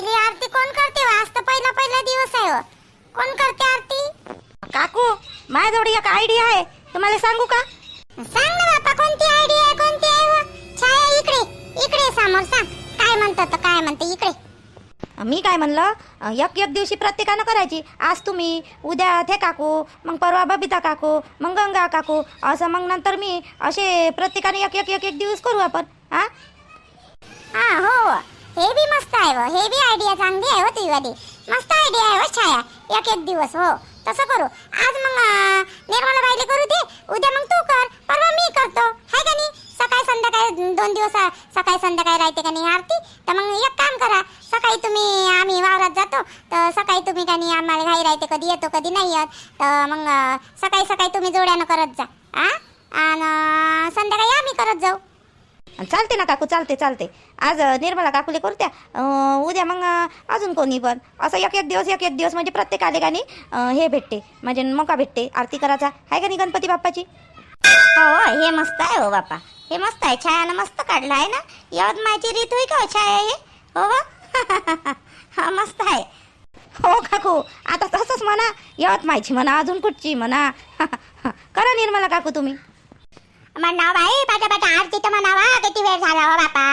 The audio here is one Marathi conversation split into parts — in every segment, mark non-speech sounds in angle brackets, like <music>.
पहिली आरती कोण करते हो? आज तर पहिला पहिला दिवस आहे हो. कोण करते आरती? काकू माझ्याजवळ एक आयडिया आहे. तुम्हाला सांगू का? सांग ना बापा कोणती आयडिया आहे कोणती आहे हो? छाया इकडे इकडे समोर सांग. काय म्हणतात काय म्हणते इकडे. मी काय म्हणलं? अं, एक एक दिवशी प्रत्येकानं करायची. आज तुम्ही उद्या ते काकू मग परवा बबिता काकू मग गंगा काकू असं मग नंतर मी असे प्रत्येकाने एक एक एक एक दिवस करू आपण हा? हा हो. हे बी मस्त आहे व हे बी आयडिया चांगली आहे हो तुझी मस्त आयडिया आहे व छाया. एक एक दिवस हो. तसं करू. आज मग निर्मला बाईले करू दे. उद्या मग तू कर. परवा मी करतो. हाय का नाही? सकाळी संध्याकाळी दोन दिवस सकाळी संध्याकाळी राहते का नाही आरती? तर मग एक काम करा. सकाळी तुम्ही आम्ही वावरात जातो. तर सकाळी तुम्ही का नाही आम्हाला घाई राहते कधी येतो कधी नाही येत. तर मग सकाळी सकाळी तुम्ही जोड्यानं करत जा. आ आणि संध्याकाळी आम्ही करत जाऊ. चालते ना काकू चालते चालते. आज निर्मला काकूले करू त्या अं, उद्या मग अजून कोणी पण. असं एक एक दिवस एक एक दिवस म्हणजे प्रत्येक आले का नाही हे भेटते. म्हणजे मौका भेटते आरती करायचा. आहे का नाही गणपती बाप्पाची? हो हे मस्त आहे हो बापा हे मस्त आहे. छायानं मस्त काढलं आहे ना? यवतमाळची रीत होई का हो छाया हे? हो हो. <laughs> हा मस्त आहे. हो काकू. आता तसंच म्हणा. यवतमाळची म्हणा अजून कुठची म्हणा. <laughs> करा निर्मला काकू तुम्ही. म्हणाव बाई पाटा पाटा आरती तर म्हणावा किती वेळ झाला हो बापा?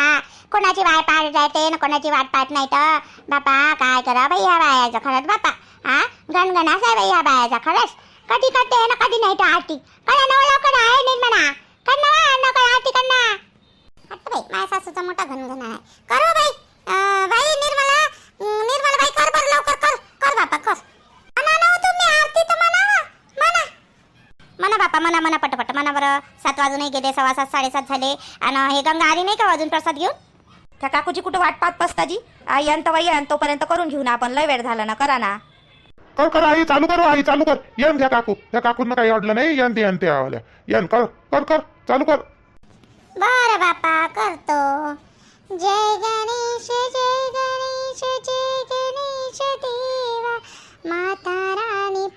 कोणाची वाट पाहत राहते ना कोणाची वाट पाहत नाही तर? बापा काय करा बाई ह्या बायाचं खरंच बापा? हा? गणगणाच आहे बाई ह्या बायाचा खरंच? कधी करते ना कधी नाही तर आरती? करा ना हो लवकर आहे निर्मला कर नवा हो, आरती कर ना. आता बाई माझ्या सासूचा मोठा घनघन आहे. करो हो बाई अं, बाई निर्मला अं, निर्मला बाई कर बरं लवकर कर कर बापा कर म्हणा ना हो तुम्ही आरती तर म्हणावा म्हणा म्हणा बापा म्हणा म्हणा पटपट म्हणा बरं सात वाजूनही गेले सव्वा सात साडेसात झाले. आणि हे गंगा आली नाही का वाजून प्रसाद घेऊन? त्या काकूची कुठं वाट पाहत बसताजी आई यांत बाई यान तोपर्यंत करून घेऊ ना आपण लय वेळ झाला ना करा ना. कर कर आई चालू कर हो, आई चालू कर. येन घ्या काकू. त्या काकूंना काही अडलं नाही येन ते येन ते आवाल्या. येन कर कर कर चालू कर. बर बापा करतो. जय गणेश जय गणेश जय गणेश देवा. माता राणी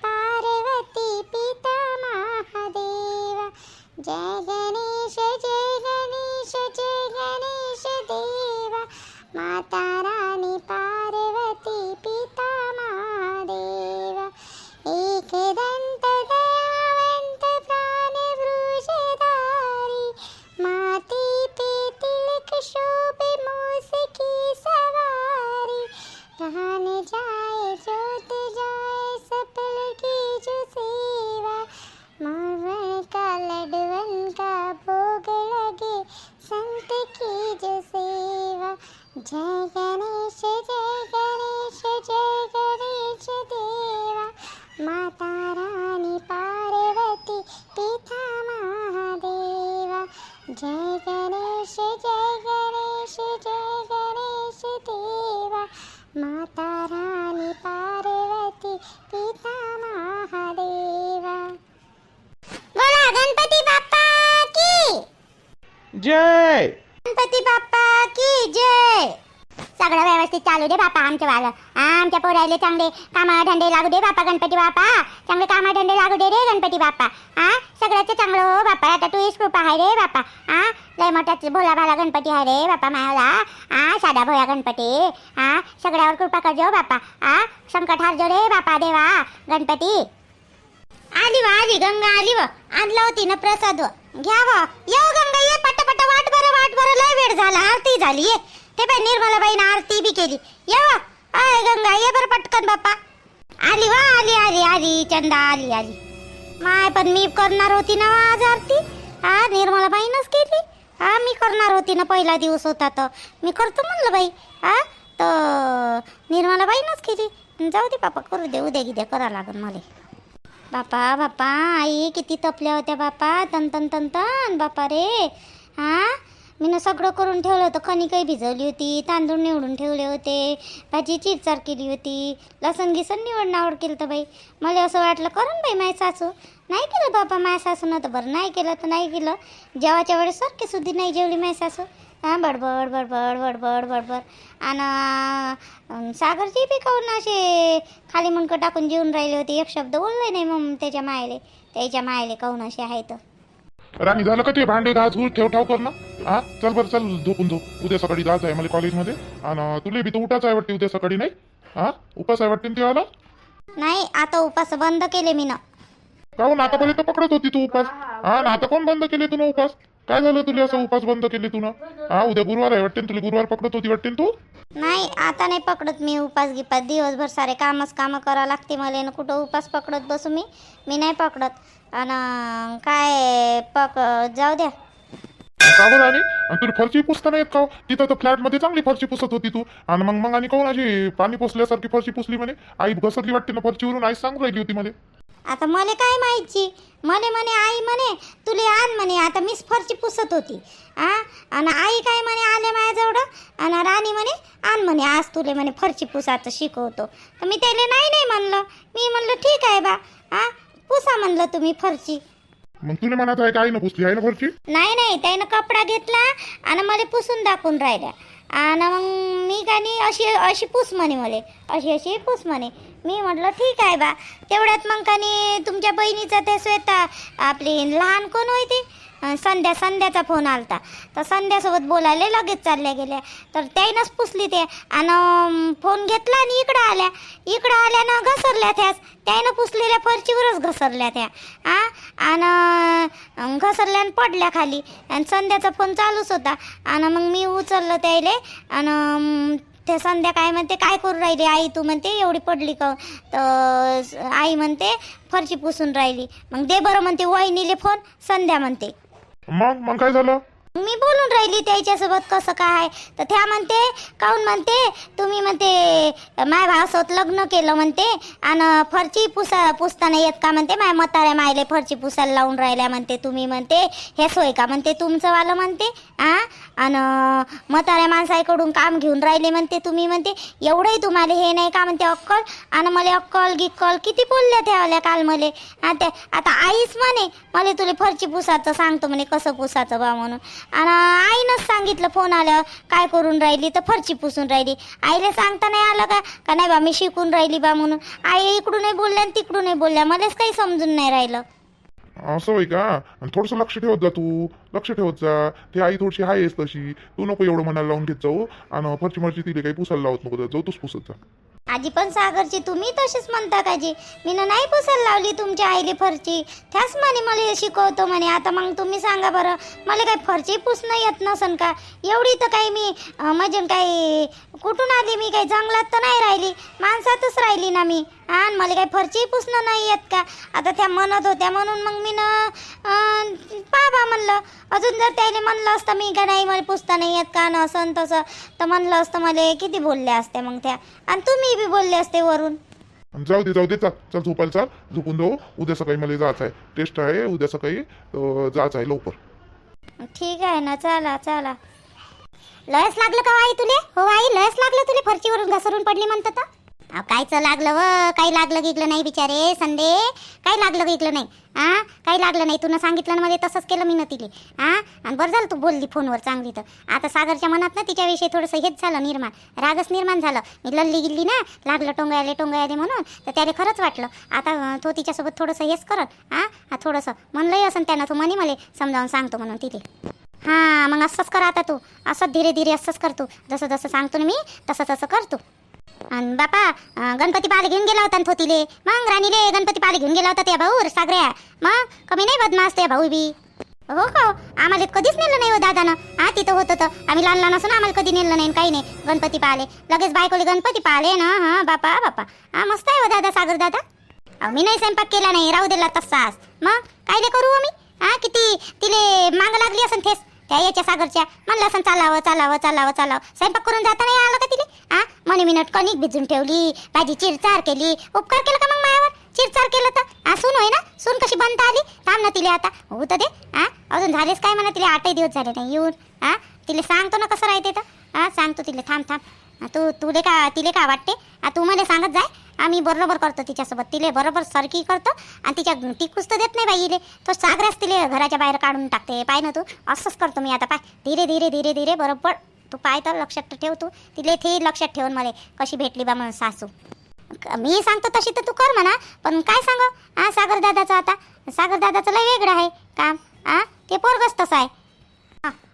जय! गणपती बाप्पा की जय! सगळं व्यवस्थित चालू दे बापा आमच्या वाल आमच्या पोरायले चांगले कामा धंदे लागू दे बापा गणपती बापा चांगले कामा धंदे लागू दे रे गणपती बाप्पा. हा सगळ्याचं चांगलं हो बापा आता तू कृपा आहे रे बापा हा लय मोठाच भोला भाला गणपती आहे रे बापा मायाला हा साधा भोया गणपती. हा सगळ्यावर कृपा करजो हो बापा हा संकट हारजो रे बापा देवा. गणपती. आली वा आली गंगा आली व. आणलं होती ना प्रसाद घ्या व. येऊ गंगा. ये वाट बरं वाट बरं लय वेळ झाला आरती झाली ये. ते बाई निर्मलाबाईनं आरती बी केली. ये आय गंगा ये बरं पटकन बाप्पा. आली वा आली आली आली चंदा आली आली. माय पण मी करणार होती ना आज आरती? हा निर्मलाबाईनंच केली? हा मी करणार होती ना पहिला दिवस होता तर मी करतो म्हणलं बाई. हा तर निर्मलाबाईनंच केली. जाऊ दे बापा करू दे उद्या गिद्या करा लागन मला. बापा बापा आई किती तपल्या होत्या बापा तन तन तन तन बापा रे. हां मी सगळं करून ठेवलं होतं. कणिकही भिजवली होती तांदूळ निवडून ठेवले होते भाजी चिरचार केली होती लसण गिसण निवड नावड केलं तर बाई. मला असं वाटलं करून बाई माय सासू. नाही केलं बाबा माय सासूनं तर बरं नाही केलं तर नाही केलं. जेवाच्या वेळेस सारखे सुद्धी नाही जेवली माय सासू. हां बडबड बडबड बडबड बडबड. आणि सागरची बी काहून असे खाली मुंडकं टाकून जेवून राहिले होते? एक शब्द बोलले नाही मग त्याच्या मायले. त्याच्या मायले काहून असे आहेत राणी झालं का ते भांडे घास घूस ठेव ठाव कर ना हा? चल बरं चल झोपून झोप. उद्या सकाळी जायचं आहे मला कॉलेजमध्ये. आणि तुला बी तर उठाच आहे वाटते उद्या सकाळी नाही? हा? उपास आहे वाटते ना तेव्हाला नाही आता उपास बंद केले मी ना काहून आतापर्यंत पकडत होती तू उपास. हा ना आता कोण बंद केले तू उपास? काय झालं तुला असं उपास बंद केले तू ना हा उद्या गुरुवार आहे वाटते ना तुला? गुरुवार पकडत होती वाटते ना तू? नाही आता नाही पकडत मी उपास गिपास. दिवसभर सारे कामच कामं करावं लागते मला. न कुठं उपास पकडत बसू मी? मी नाही पकडत. आणि काय पक जाऊ द्या. का बरं आणि आणि तुला फरची पुसता नाही येत का हो? तिथं तर फ्लॅटमध्ये चांगली फरची पुसत होती तू. आणि मग मग आणि कोण अशी पाणी पुसल्यासारखी फरची पुसली म्हणे? आई घसरली वाटते ना फरचीवरून आई सांगून राहिली होती म्हणे. आता मला काय माहिती? म्हणे म्हणे आई म्हणे तुले आण म्हणे आता मीच फरची पुसत होती. आ? आणि आई काय म्हणे आले माझ्याजवळ? आणि राणी म्हणे आण म्हणे आज तुले म्हणे फरची पुसाचं शिकवतो. तर मी त्याला नाही नाही म्हणलं. मी म्हणलं ठीक आहे बा. म्हणलं तुम्ही फरची मग तुला म्हणत आहे का आईनं पुसली आहे ना फरची नाही नाही त्यानं कपडा घेतला आणि मला पुसून दाखवून राहिल्या. आणि मग मी काय नाही अशी अशी पुस म्हणे मला. अशी अशी पुस म्हणे. मी म्हटलं ठीक आहे बा. तेवढ्यात मग का नाही तुमच्या बहिणीचं ते श्वेता आपली लहान कोण होती? संध्या संध्याचा फोन आलता. तर संध्यासोबत बोलायला लगेच चालल्या गेल्या. तर त्याईनंच पुसली ते. आणि फोन घेतला आणि इकडं आल्या. इकडं आल्या ना घसरल्या त्याच त्याईनं पुसलेल्या फरचीवरच घसरल्या त्या. आ? आणि घसरल्या आणि पडल्या खाली. आणि संध्याचा फोन चालूच होता. आणि मग मी उचललं त्याईले. आणि ते संध्या काय म्हणते काय करू राहिली आई तू? म्हणते एवढी पडली का? तर आई म्हणते फरची पुसून राहिली. मग दे बरं म्हणते वहिनीले फोन संध्या म्हणते मग मग काय झालं? मी बोलून राहिली त्याच्यासोबत कसं काय? तर त्या म्हणते काऊन म्हणते? तुम्ही म्हणते माय भावासोबत लग्न केलं म्हणते आणि फरची पुसा पुसताना येत का म्हणते? माय मताऱ्या मायले फरची पुसायला लावून राहिल्या म्हणते तुम्ही म्हणते हे सोय का म्हणते तुमचं वालं म्हणते आ? आणि म्हाताऱ्या माणसाकडून काम घेऊन राहिले म्हणते तुम्ही म्हणते. एवढंही तुम्हाला हे नाही का म्हणते अक्कल? आणि मला अक्कल गिक्कल किती बोलल्या त्यावल्या काल मले? हा आता आईच म्हणे मला तुला फरची पुसाचं सांगतो म्हणे कसं पुसाचं बा म्हणून. आणि आईनंच सांगितलं फोन आल्यावर काय करून राहिली तर फरची पुसून राहिली. आईला सांगता नाही आलं का? का नाही बा मी शिकून राहिली बा म्हणून. आई इकडूनही बोलल्या आणि तिकडूनही बोलल्या मलाच काही समजून नाही राहिलं. असं होय का? थोडस लक्ष ठेवत जा तू. लक्ष ठेवत जा. ती आई थोडीशी आहेस तशी. तू नको एवढं मनाला लावून घेत जाऊ. आणि फरची मरची तिला काही पुसायला लावत नको जाऊ. तूच पुसत जा. आजी पण सागरची तुम्ही तशीच म्हणता का जी मी नाही पुसायला लावली तुमच्या आईले फरची. त्याच म्हणे मला शिकवतो म्हणे. आता मग तुम्ही सांगा बरं मला काही फरची पुसणं येत नसन का? एवढी तर काही मी म्हणजे काही कुठून आली मी? काही जंगलात तर नाही राहिली. माणसातच राहिली ना मी. आणि मला काही फरची पुसणं नाही येत का? आता त्या म्हणत होत्या म्हणून मग मी ना पाहा म्हणलं. अजून जर त्याने म्हणलं असतं मी का नाही मला पुसता नाही येत का? न असं तसं तर म्हणलं असतं मला किती बोलल्या असत्या मग त्या? आणि तुम्ही बी बोलले असते वरून. जाऊ दे जाऊ दे चाल चल झोपायला चाल. झोपून जाऊ. उद्या सकाळी मला जायचं आहे. टेस्ट आहे उद्या सकाळी जायचं आहे लवकर. ठीक आहे ना चला चला. लयच लागलं का आई तुले? हो आई लयच लागलं तुले? फरचीवरून घसरून पडली म्हणतात? अहो कायचं लागलं व? काही लागलं गिगलं नाही बिचारे संदे काही लागलं गिगलं नाही. आ? काही लागलं नाही. तुनं सांगितलं ना मला तसंच केलं मी ना तिले. आ? आणि बरं झालं तू बोलली फोनवर चांगली तर. आता सागरच्या मनात ना तिच्याविषयी थोडंसं हेच झालं निर्माण. रागच निर्माण झालं. मी लल्ली गिल्ली ना लागलं टोंगायले टोंगायले म्हणून तर त्याला खरंच वाटलं. आता तो तिच्यासोबत थोडंसं हेच करत आ? हा, थोडंसं. म्हणलंही असं त्यानं तू म्हणे मला समजावून सांगतो म्हणून तिथे हां मग असंच कर आता तू. असंच धीरे धीरे असंच करतो जसं जसं सांगतो ना मी तसं तसं करतो आणि बापा गणपती पाले घेऊन गेला होता ना थोतीले मग राणीले गणपती पाले घेऊन गेला होता त्या भाऊ सागऱ्या. मग कमी नाही बदमास त्या भाऊ बी हो का हो? आम्हाला कधीच नेलं नाही हो दादानं. हा तिथं होतं तर. आम्ही लहान लहान असून आम्हाला कधी नेलं नाही काही नाही. गणपती पाहिले लगेच बायकोले गणपती पाहले ना हा बापा बापा. हा मस्त आहे हो दादा सागर दादा. अहो मी नाही स्वयंपाक केला नाही राहू दिला तसाच. मग काय करू आम्ही? हा किती तिले माग लागली असन थेस त्या याच्या सागरच्या म्हणलं असं चालावं चालावं चालावं चालावं. स्वयंपाक करून जाता नाही आलं का तिने हा म्हणे मिनट कणिक भिजून ठेवली भाजी चिरचार केली. उपकार केला का मग मायावर? चिरचार केलं तर? हा सून होय ना? सून कशी बनता आली? थांब ना तिले आता. हो तर दे. हा अजून झालेच काय म्हणा तिला? आठही दिवस झाले नाही येऊन. हा तिला सांगतो ना कसं राहते तर. हा सांगतो तिला. थांब थांब. तू तुले का तिले का वाटते? हा, तू मला सांगत जाय. आम्ही बरोबर करतो तिच्यासोबत. तिले बरोबर सरकी करतो आणि तिच्या टिकूच तर देत नाही बाईले तो सागराच तिले घराच्या बाहेर काढून टाकते. पाय ना तू. असंच करतो मी आता. पाय. धीरे धीरे धीरे धीरे बरोबर. तू पाय तर लक्षात ठेव तू. तिले ते लक्षात ठेवून मला कशी भेटली बा म्हणून सासू. मी सांगतो तशी तर तू कर म्हणा. पण काय सांग? हा सागर दादाचं आता. सागर दादाचं लय वेगळं आहे. काम हा? ते पोरगच तसं आहे.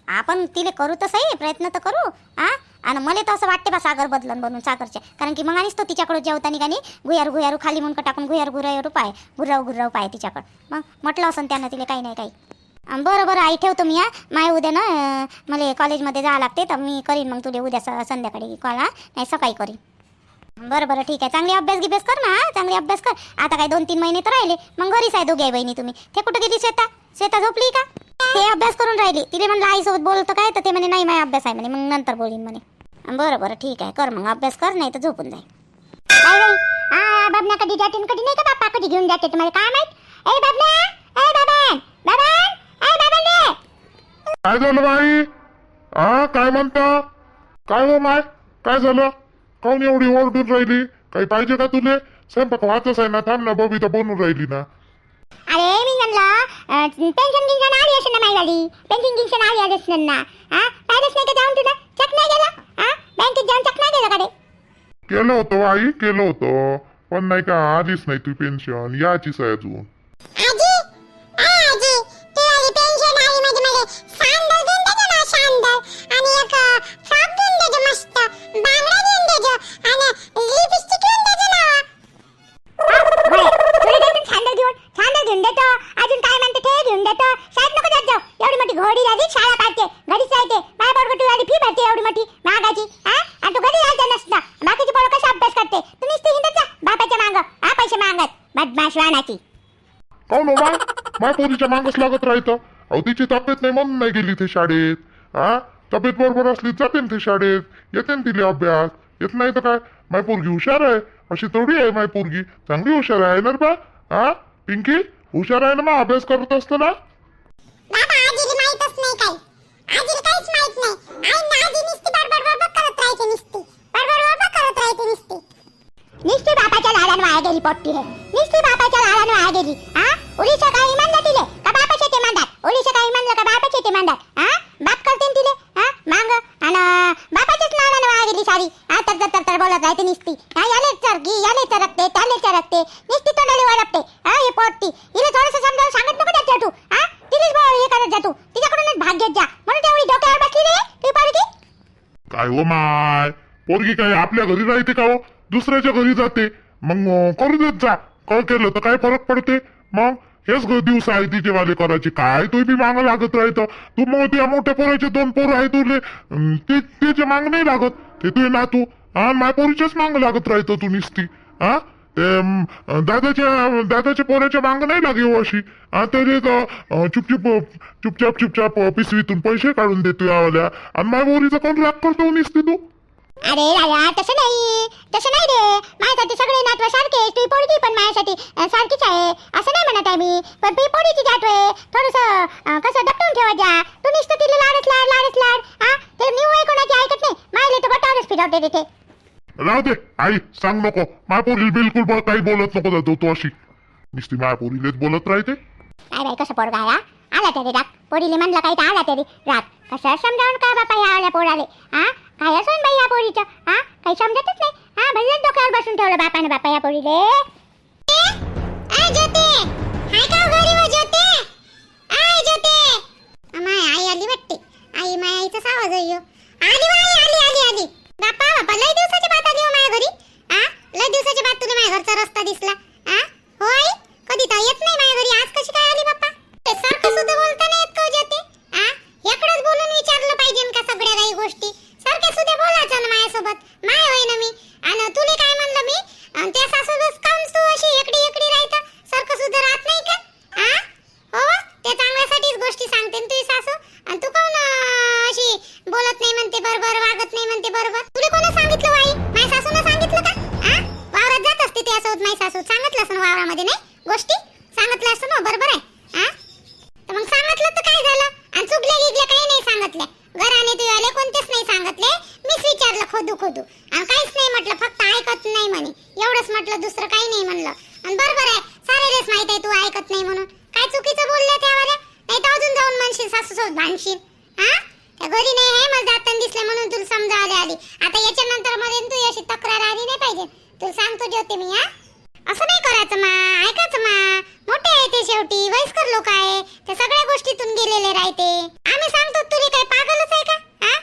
आपण तिले करू तसंही. प्रयत्न तर करू. हा? आणि मला तर असं वाटते बा सागर बदलन बनून सागरच्या कारण की मग आणीच तो तिच्याकडं जेवताना का नाही गुयारू गुयारू खाली मुनकं टाकून गुयारू गुरारू पाय गुर्राव गुर्राव पाय तिच्याकडं. मग म्हटलं असं त्यानं तिला काही नाही काही. बरं बरं आई ठेवतो मी हा. माय उद्या ना मला कॉलेजमध्ये जावं लागते तर मी करीन मग तुला उद्या स- संध्याकाळी कॉल हा. नाही सकाळी करीन. बरं बरं ठीक आहे. चांगली अभ्यास गिभ्यास कर ना हा. चांगली अभ्यास कर. आता काय दोन तीन महिने तर राहिले. मग घरीच आहे दोघे बहिणी तुम्ही. ते कुठं गेली श्वेता? श्वेता झोपली का? ते अभ्यास करून राहिली. तिने म्हणलं आईसोबत बोलतं काय? तर ते म्हणे नाही माझा अभ्यास आहे. म्हणे मग नंतर बोलीन. म्हणे. बरं बरं ठीक आहे. कर मग अभ्यास कर नाही तर झोपून जाईल. काय बाई बाबना कधी जाते कधी नाही का बाप्पा? कधी घेऊन जाते तुम्हाला काय माहीत? ए बाबना ए बाबन! बाबन! ए बाबन रे काय झालं बाई? हा काय म्हणता? काय हो माय? काय झालं? काऊन एवढी ओरडून राहिली? काही पाहिजे का तुले? स्वयंपाक वाचच आहे ना थांब ना बबिता बनून राहिली ना. अरे पेन्शन गिन्शन आली असेल ना माझी गाडी पेन्शन गिन्शन आली असेल ना हा पाहिलंच नाही का जाऊन तुला चक नाही गेलं हा बँकेत जाऊन चक नाही गेलं का रे केलं होतं आई केलं होतं पण नाही का आलीच नाही तू पेन्शन याचीच आहे अजून पोरीच्या मागच लागत राहतं अहो तिची तब्येत नाही म्हणून नाही गेली ते शाळेत. हा तब्येत बरोबर असली जाते ना ते शाळेत. येते ना तिला अभ्यास. येत नाही तर काय? माय पोरगी हुशार आहे. अशी थोडी आहे माय पोरगी. चांगली हुशार आहे ना बा? हा पिंकी हुशार आहे ना मग अभ्यास करत असतो ना? बाबा आजीला करत राहायची नुसती बडबड बडबड करत राहायची नुसती बापाच्या लाडान वाया गेली पोट्टी हे. नुसती बापाच्या लाडान वाया गेली हा उडीच्या काही म्हणलं तिले? का बापाचे ते मांडात उडीच्या काही म्हणलं का बापाचे ते मांडात हा बाप करते न तिले? हा मांग. आणि बापाच्याच लाडान वाया गेली सारी. हा तर तर तर तर बोलत राहते नुसती. हा याले चरगी याले चरकते त्याले चरकते निस्ती तोंडाले वळपते. हा हे पोट्टी. हिला थोडंसं समजावून सांगत नको त्याच्या तू हा तिलेच बोल हे करत जा तू तिच्याकडूनच भाग घेत जा. म्हणून तेवढी डोक्यावर बसली रे तू पोरगी. काय हो माय? पोरगी काय आपल्या घरी राहते का हो? दुसऱ्याच्या घरी जाते. मग करू देत जा. काय केलं तर काय फरक पडते? मग हेच ग दिवस आहे तिचे वाले करायचे. काय तू बी मागं लागत राहतं तू मग त्या मोठ्या पोराचे दोन पोरं आहे तुले. ते त्याचे माग नाही लागत. ते तुझे नातू. हा माय पोरीच्याच माग लागत राहतं तू निसती. हा? दादाच्या दादाच्या पोराच्या माग नाही लागे हो अशी. तरी चुपचुप चुपचाप चुपचाप पिसवीतून पिशवीतून पैसे काढून देतो यावाल्या आणि माय पोरीचा कोण राग करतो निसती तू? अरे राजा तसं नाही. तसं नाही रे. माझ्यासाठी सगळे नातवं सारखे तू पोरगी पण माझ्यासाठी सारखीच आहे. असं नाही म्हणत आहे मी. पण ती पोरीची जात आहे. थोडंसं कसं दपटून ठेवा जा तू नुसतं तिला लाडच लाड लाडच लाड. हा ते मी वय कोणाची? ऐकत नाही. मायले तर गटावरच फिरवते तिथे. राहू दे. आई सांग नको. माय पोरी बिलकुल काही बोलत नको जातो तू अशी. नुसती माय पोरीलेच बोलत राहते. काय बाई कसं पोरगा आला आला तरी राग. पोरीले म्हणलं काही तर आला तरी राग. कसं समजावून का बापा ह्या आल्या पोराले? हा आला असं बाई या पोरीचं? हा? काही समजतच नाही? हा भल्लच डोक्यावर बसून ठेवलं बापाने बापा या पोरीले. आय आय आई आई आली आली आली आली. बापा बापा दिवसाची बात हो दिवसाची रस्ता दिसला. हो कधी येत नाही आज कशी बाप्पा? हो बोलून विचारलं पाहिजे का काही गोष्टी? सारख्या सुद्धा बोलायचं ना म्हटलं दुसरं काही नाही म्हणलं. आणि बरोबर आहे सारे रेस माहीत आहे तू ऐकत नाही म्हणून. काय चुकीचं बोलले त्यावर नाही तर अजून जाऊन म्हणशील सासू सोबत भांडशील. हा? त्या घरी नाही आहे मला जाताना दिसले म्हणून तुला समजावले आली आता याच्या नंतर मध्ये तू अशी तक्रार आली नाही पाहिजे. तुला सांगतो ज्योती मी हा? असं नाही करायचं मा. ऐकायचं मा. मोठे आहे ते शेवटी वयस्कर लोक आहे. ते सगळ्या गोष्टीतून गेलेले राहते. आम्ही सांगतो तुले काय पागलच आहे का? हा?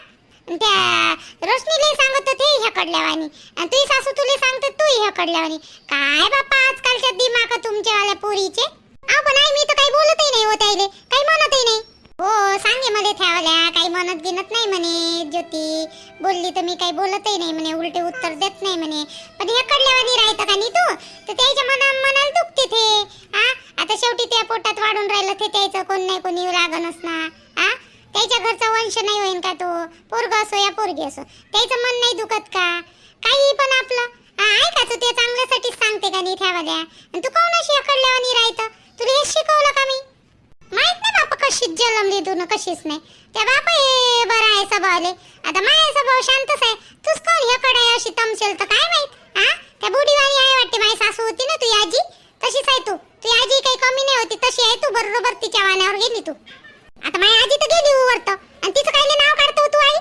त्या रोशनीले सांगत ते ह्याकडल्या वाणी आणि तुझी सासू तुले सांगते तू ह्याकडल्या वाणी काय बाप्पा आजकालच्या दिमाग तुमच्यावाल्या पोरीचे? अहो पण आई मी तर काही बोलतही नाही हो त्याले काही म्हणतही नाही. हो सांगे मला ठेवल्या काही म्हणत गिनत नाही म्हणे ज्योती. बोलली तर मी काही बोलतही नाही म्हणे उलटे उत्तर देत नाही म्हणे. पण हे कडल्यावानी राहतं का नाही तू? तर त्याच्या मना मनाला दुखते ते. आता शेवटी त्या पोटात वाढून राहिलं ते त्याचं कोण नाही कोणी रागणच ना. त्याच्या घरचा वंश नाही होईन का तो? पोरग असो या पोरगी असो. त्याचं मन नाही दुखत का? काही पण आपलं. हा, ऐका तू ते चांगल्यासाठीच सांगते का नाही ठेवाल्या आणि तू कोण अशी अकडल्यावानी राहतं? तुला हे शिकवलं का मी? माहीत नाही बापा कशीच जलमली तू न कशीच नाही. त्या बापा हे बरं आहे स्वभावले. आता माझा स्वभाव शांतच आहे. तूच कोण ह्याकडे आहे अशी तमशेल? तर काय माहीत? हा त्या बुढीवाणी आहे वाटते माझी सासू होती ना तुझी आजी? तशीच आहे तू. तुझी आजी काही कमी नाही होती तशी आहे तू. बरोबर तिच्या वाण्यावर गेली तू. आता माझी आजी तर गेली उवरत. आणि तिचं काय नाव काढतो तू आई.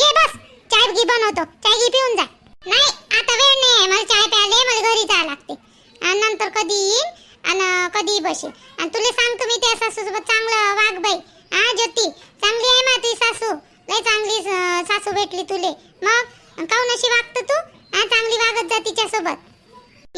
ये बस चाय घी बनवतो. चाय घी पिऊन जा. नाही आता वेळ नाही मला चाय प्यायला मला घरी जावं लागते. आणि नंतर कधी येईन आणि कधी बसेल. आणि तुला सांगतो मी त्या सासूसोबत चांगलं वाग बाई. हा ज्योती. चांगली आहे मा तुझी सासू. लय चांगली सासू भेटली तुले. मग? काऊन अशी वागत तू? हा चांगली वागत जा तिच्यासोबत.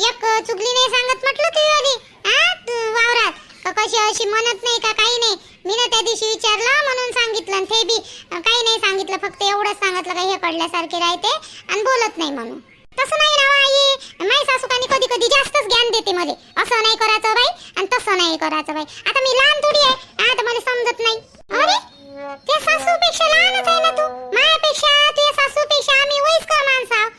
एक चुगली नाही सांगत म्हटलं तू आधी. हा तू वावरात. कशी अशी म्हणत नाही का काही नाही. मी ना त्या दिवशी विचारलं म्हणून सांगितलं ते बी काही नाही सांगितलं फक्त एवढंच सांगितलं का हे कडल्यासारखे राहते आणि बोलत नाही म्हणून. तसं नाही ना आई. माई सासूकानी कधी कधी जास्तच ज्ञान देते मध्ये असं नाही करायचं बाई आणि तसं नाही करायचं बाई. आता मी लहान थोडी आहे. आता मला समजत नाही. अरे त्या सासूपेक्षा लहानच आहे ना तू. माझ्यापेक्षा तुझ्या सासूपेक्षा आम्ही वयस्कर माणसं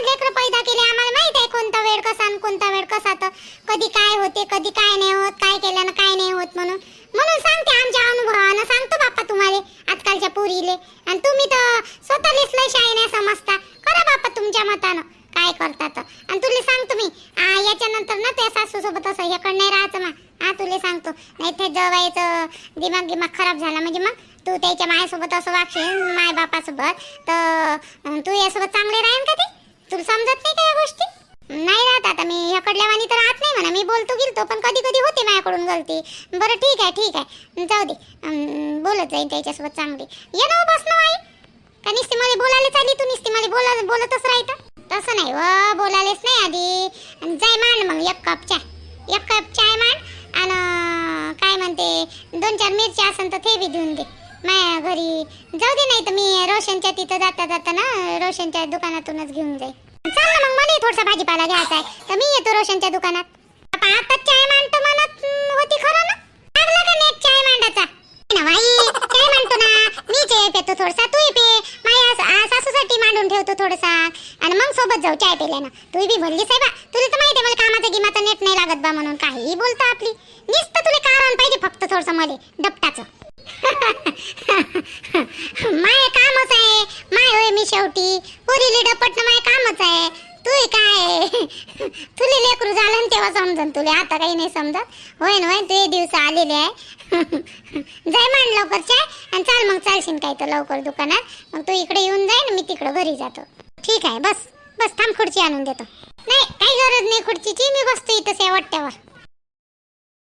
लेकर पैदा केले आम्हाला माहीत आहे कोणता वेळ कसा आणि कोणता वेळ कसा तर. कधी काय होते कधी काय नाही होत काय केल्यानं काय नाही होत म्हणून म्हणून सांगते आमच्या अनुभवानं सांगतो बाप्पा तुम्हाला आजकालच्या पोरीले आणि तुम्ही तर स्वतःलेच लय शाही नाही समजता करा बाप्पा तुमच्या मतानं काय करतात आणि तुला सांगतो मी आ, याच्यानंतर ना त्या सासू सोबत असं हे नाही राहायचं मग हा तुला सांगतो नाही ते जवायचं दिमाग गिमाग खराब झाला म्हणजे मग तू त्याच्या मायासोबत असं वागशील माय बापासोबत तर अं, तू यासोबत चांगले राहील का ते तुला समजत नाही का या गोष्टी नाही राहत आता मी ह्याकडल्या वाणी तर राहत नाही म्हणा मी बोलतो गेलतो पण कधी कधी होते माझ्याकडून गलती बरं ठीक आहे ठीक आहे जाऊ दे अं, बोलत जाईन त्याच्यासोबत चांगली ये ना हो, बस ना आई का नुसती मला बोलायला चालली बोलत बोलतच राहतं. तसं नाही व बोलायलेच नाही आधी. आणि जाय मान मग एक कप चहा. एक कप चाय मान आणि काय म्हणते दोन चार मिरची असेल तर ते बी देऊन दे. माझ्या घरी जाऊ दे नाही तर मी रोशनच्या तिथं जाता जाता ना रोशनच्या दुकानातूनच घेऊन जाईल चल ना मग मला थोडासा भाजीपाला घ्यायचा आहे. तर मी येतो रोशनच्या दुकानात. आता चाय मांडतो म्हणत होती खरं ना? लागला का नेट चाय मांडाचा? ना बाई काय म्हणतो ना. मी चाय पितो थोडसा तू पे. माझ्या सासूसाठी मांडून ठेवतो थोडसा. आणि मग सोबत जाऊ चाय प्यायला तू बी बोलली साहेबा तुला तर माहिती आहे मला कामाचं गिमाचं नेट नाही लागत बा म्हणून. काहीही बोलतो आपली. नुसतं तुला कारण पाहिजे फक्त थोडस मला डपटाचं. <laughs> माय कामच आहे माय होय मी शेवटी. पोरीले डपटणं माय कामच आहे. तू काय? <laughs> तुले लेकरू झालं तेव्हा समजन तुले आता काही नाही समजत. होय ना होय तुझे दिवस आलेले आहे. <laughs> जाय मान लवकर चाय आणि चाल मग चालशील काय तर लवकर दुकानात. मग तू इकडे येऊन जाय ना मी तिकडं घरी जातो. ठीक आहे बस बस थांब खुर्ची आणून देतो. नाही काही गरज नाही खुर्चीची मी बसतो इथं शेवटच्यावर